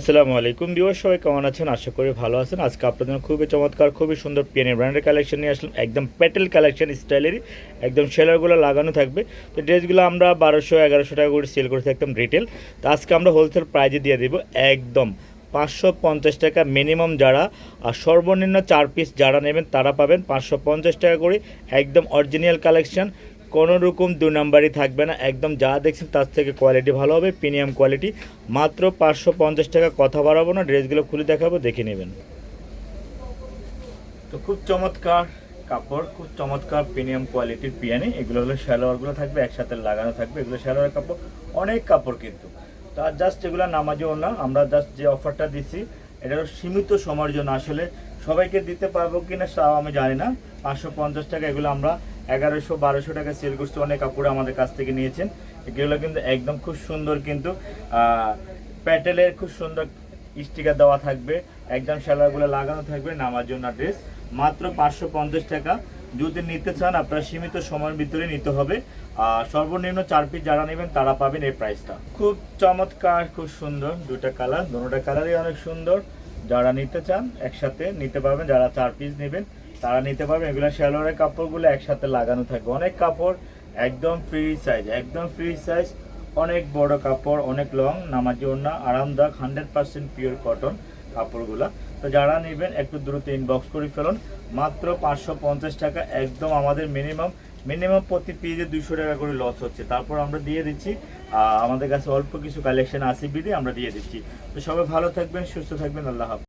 আসসালামু আলাইকুম বিওর সবাই কেমন আছেন? আশা করি ভালো আছেন। আজকে আপনাদের খুবই চমৎকার, খুবই সুন্দর পিএনএ ব্র্যান্ডের কালেকশন নিয়ে আসলাম। একদম প্যাটেল কালেকশন স্টাইলেরই একদম সেলারগুলো লাগানো থাকবে। তো ড্রেসগুলো আমরা বারোশো, এগারোশো টাকা করে সেল করে থাকতাম রিটেল তো আজকে আমরা হোলসেল প্রাইজে দিয়ে দেবো একদম পাঁচশো পঞ্চাশ টাকা মিনিমাম যারা, আর সর্বনিম্ন চার পিস যারা নেবেন তারা পাবেন পাঁচশো পঞ্চাশ টাকা করে। একদম অরিজিনাল কালেকশন কোনো রকম দু নাম্বারই থাকবে না। একদম যা দেখছেন তার থেকে কোয়ালিটি ভালো হবে প্রিমিয়াম কোয়ালিটি মাত্র পাঁচশো পঞ্চাশ টাকা কথা বাড়াবো না, ড্রেসগুলো খুলে দেখাবো, দেখে নেবেন। তো খুব চমৎকার কাপড়, খুব চমৎকার প্রিমিয়াম কোয়ালিটির পিয়ানি। এগুলো হলো সালোয়ারগুলো থাকবে, একসাথে লাগানো থাকবে। এগুলো সালোয়ার কাপড়, অনেক কাপড় কিন্তু। তার জাস্ট এগুলো নামাজও না, আমরা জাস্ট যে অফারটা দিচ্ছি এটা সীমিত সময়ের জন্য। আসলে সবাইকে দিতে পারব কিনা তাও আমি জানি না। পাঁচশো পঞ্চাশ টাকা এগুলো আমরা এগারোশো, বারোশো টাকা সেল করছি অনেক কাপড় আমাদের কাছ থেকে নিয়েছেন। এগুলো কিন্তু একদম খুব সুন্দর কিন্তু প্যাটেলের খুব সুন্দর স্টিকার দেওয়া থাকবে। একদম সেলারগুলো লাগানো থাকবে নামার জন্য ড্রেস মাত্র পাঁচশো পঞ্চাশ টাকা। যদি নিতে চান, আপনার সীমিত সময়ের ভিতরে নিতে হবে। আর সর্বনিম্ন চার পিস যারা নেবেন, তারা পাবেন এই প্রাইসটা খুব চমৎকার, খুব সুন্দর দুটা কালার দুটা কালারই অনেক সুন্দর। যারা নিতে চান, একসাথে নিতে পারবেন। যারা চার পিস নেবেন তারা নিতে পারবেন এগুলো শ্যালোয়ারের কাপড়গুলো একসাথে লাগানো থাকবে। অনেক কাপড় একদম ফ্রি সাইজ একদম ফ্রি সাইজ অনেক বড় কাপড়, অনেক লং নামাজি ওড়না, আরামদায়ক হান্ড্রেড পার্সেন্ট পিওর কটন কাপড়গুলো। তো যারা নেবেন, একটু দ্রুত ইনবক্স করে ফেলুন। মাত্র পাঁচশো পঞ্চাশ টাকা, একদম আমাদের মিনিমাম মিনিমাম প্রতি পেজে দুশো টাকা করে লস হচ্ছে। তারপর আমরা দিয়ে দিচ্ছি আমাদের কাছে অল্প কিছু কালেকশন আছে বিধে, আমরা দিয়ে দিচ্ছি। তো সবাই ভালো থাকবেন, সুস্থ থাকবেন, আল্লাহ হাফেজ।